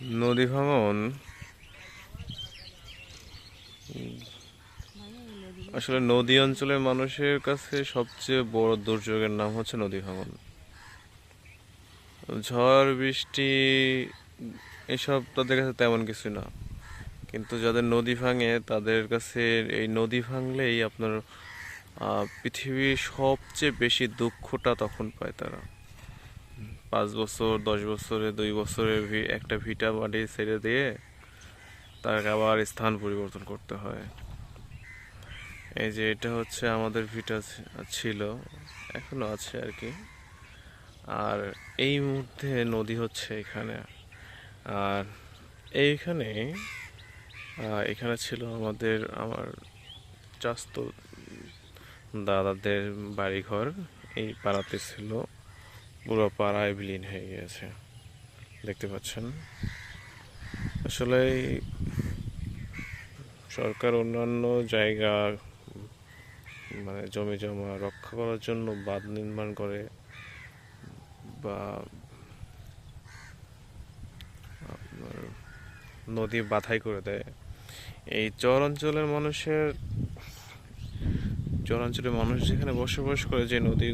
নদী ভাঙন? আসলে নদী অঞ্চলের মানুষের কাছে সবচেয়ে বড় দুর্যোগের নাম হচ্ছে নদী ভাঙন। ঝড়, বৃষ্টি, এসব তাদের কাছে তেমন কিছু না। কিন্তু যাদের নদী ভাঙে, তাদের কাছে এই নদী ভাঙলেই আপনার পৃথিবীর সবচেয়ে বেশি দুঃখটা তখন পায় তারা। পাঁচ বছর, দশ বছরে, দুই বছরে একটা ভিটা মাটি ছেড়ে দিয়ে তাকে আবার স্থান পরিবর্তন করতে হয়। এই যে এটা হচ্ছে আমাদের ভিটা ছিল, এখনও আছে আর কি। আর এই মুহূর্তে নদী হচ্ছে এখানে। আর এইখানে এখানে ছিল আমাদের, আমার চাস্ত দাদাদের বাড়িঘর, এই পাড়াতে ছিল। পুরো পাড়ায় বিলীন হয়ে গিয়েছে। দেখতে পাচ্ছেন? আসলে সরকার অন্যান্য জায়গা মানে জমি জমা রক্ষা করার জন্য বাঁধ নির্মাণ করে বা আপনার নদী বাধাই করে দেয়। এই চর অঞ্চলের মানুষের চরাঞ্চলের মানুষ যেখানে বসবাস করে, যে নদী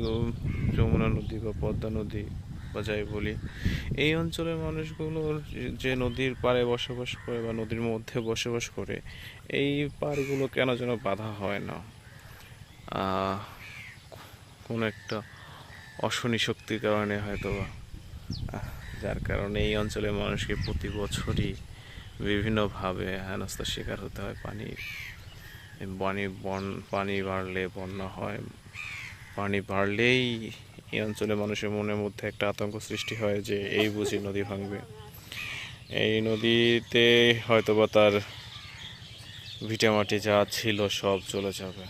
যমুনা নদী বা পদ্মা নদী বা যাই বলি, এই অঞ্চলের মানুষগুলো যে নদীর পাড়ে বসবাস করে বা নদীর মধ্যে বসবাস করে, এই পাড়গুলো কেন যেন বাধা হয় না? কোন একটা অশনি শক্তির কারণে হয়তো যার কারণে এই অঞ্চলের মানুষকে প্রতি বছরই বিভিন্নভাবে হেনস্থার শিকার হতে হয় পানির পানি বন, পানি বাড়লে বন্যা হয়। পানি বাড়লেই এই অঞ্চলে মানুষের মনের মধ্যে একটা আতঙ্ক সৃষ্টি হয় যে এই বুঝি নদী ভাঙবে। এই নদীতে হয়তোবা তার ভিটামাটি যা ছিল সব চলে যাবে।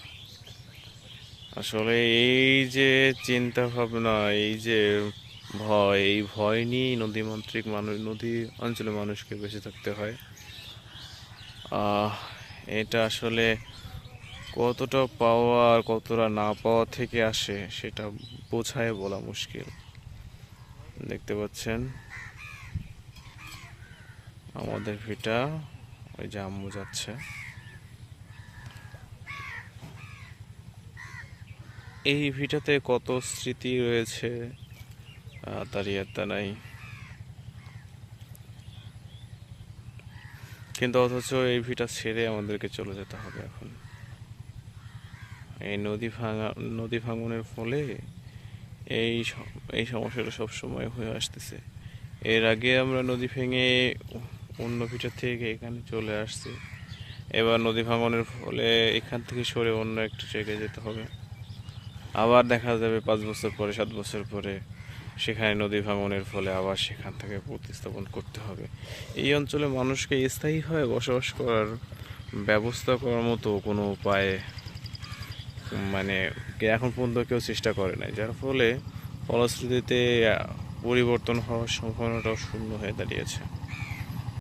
আসলে এই যে চিন্তা ভাবনা এই যে ভয়, এই ভয় নিয়েই নদীমান্ত্রিক মানুষ নদী অঞ্চলের মানুষকে বেঁচে থাকতে হয়। এটা আসলে কতটা পাওয়া আর কতটা না পাওয়া থেকে আসে সেটা বোঝায় বলা মুশকিল। দেখতে পাচ্ছেন? আমাদের ভিটা ওই যে আম্মু যাচ্ছে। এই ভিটাতে কত স্মৃতি রয়েছে? তার ইয়ত্তা নাই। কিন্তু অথচ এই ভিটা ছেড়ে আমাদেরকে চলে যেতে হবে এখন। এই নদী ভাঙা, নদী ভাঙনের ফলে এই এই সমস্যাটা সব সময় হয়ে আসতেছে। এর আগে আমরা নদী ভেঙে অন্য ভিটা থেকে এখানে চলে আসছি। এবার নদী ভাঙনের ফলে এখান থেকে সরে অন্য একটা জায়গায় যেতে হবে। আবার দেখা যাবে পাঁচ বছর পরে, সাত বছর পরে সেখানে নদী ভাঙনের ফলে আবার সেখান থেকে প্রতিস্থাপন করতে হবে। এই অঞ্চলে মানুষকে স্থায়ীভাবে বসবাস করার ব্যবস্থা করার মতো কোনো উপায় মানে এখন পর্যন্ত কেউ চেষ্টা করে নাই। যার ফলে ফলশ্রুতিতে পরিবর্তন হওয়ার সম্ভাবনাটাও শূন্য হয়ে দাঁড়িয়েছে।